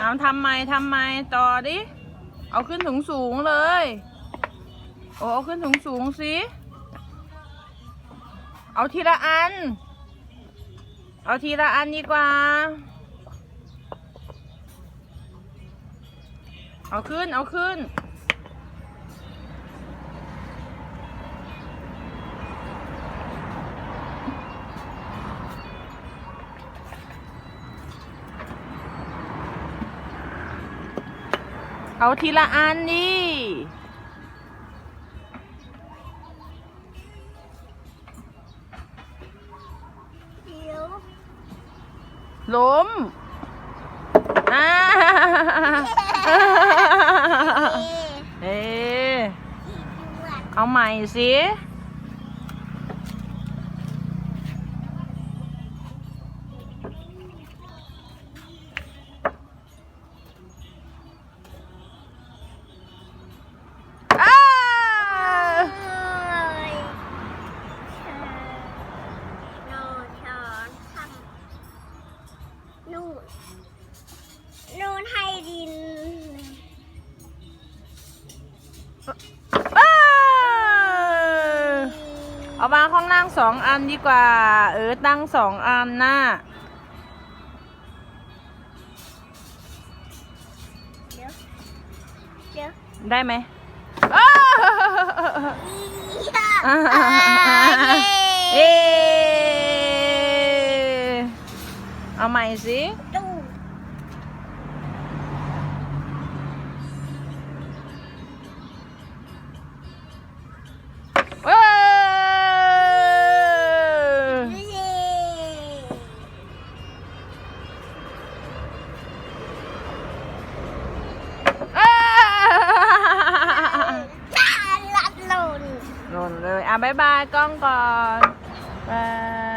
เอาทำไมทำไมต่อดิ เอาขึ้นถุงสูงเลย โอ้เอาขึ้นถุงสูงสิ เอาทีละอัน เอาทีละอันดีกว่า เอาขึ้นเอาขึ้น เอาทีละอันดิเดี๋ยวล้มอ่าเอ๊ะเอ๊ะอีกด้วยเอาใหม่สิ นู่นนู่นให้ดินอ้าเอาวางข้างล่างสองอันดีกว่า เออตั้งสองอันน่ะเดี๋ยวเดี๋ยวได้ไหมอ้าอ่าเอ๊ะเอาใหม่สิตู้เนนเลย อะบายบายกล้องก่อนบาย